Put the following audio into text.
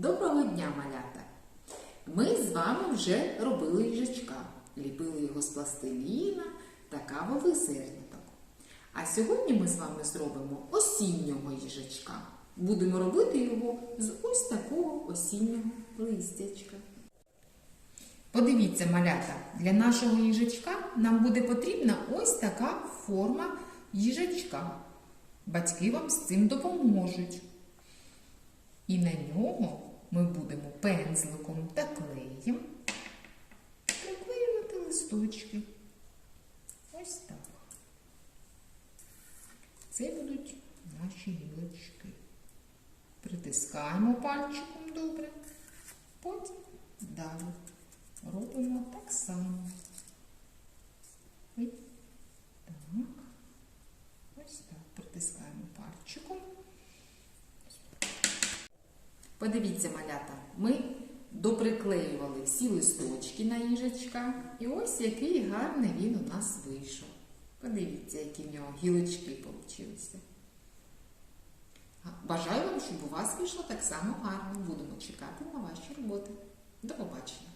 Доброго дня, малята! Ми з вами вже робили їжачка, ліпили його з пластиліна та кавових зерняток. А сьогодні ми з вами зробимо осіннього їжачка. Будемо робити його з ось такого осіннього листячка. Подивіться, малята, для нашого їжачка нам буде потрібна ось така форма їжачка. Батьки вам з цим допоможуть. І на нього ми будемо пензликом та клеєм приклеювати листочки. Ось так. Це будуть наші гілочки. Притискаємо пальчиком добре, потім далі робимо так само. Ой, Так. Ось так. Притискаємо пальчиком. Подивіться, малята, ми доприклеювали всі листочки на їжачка. І ось який гарний він у нас вийшов. Подивіться, які в нього гілочки получилися. Бажаю вам, щоб у вас вийшло так само гарно. Будемо чекати на ваші роботи. До побачення!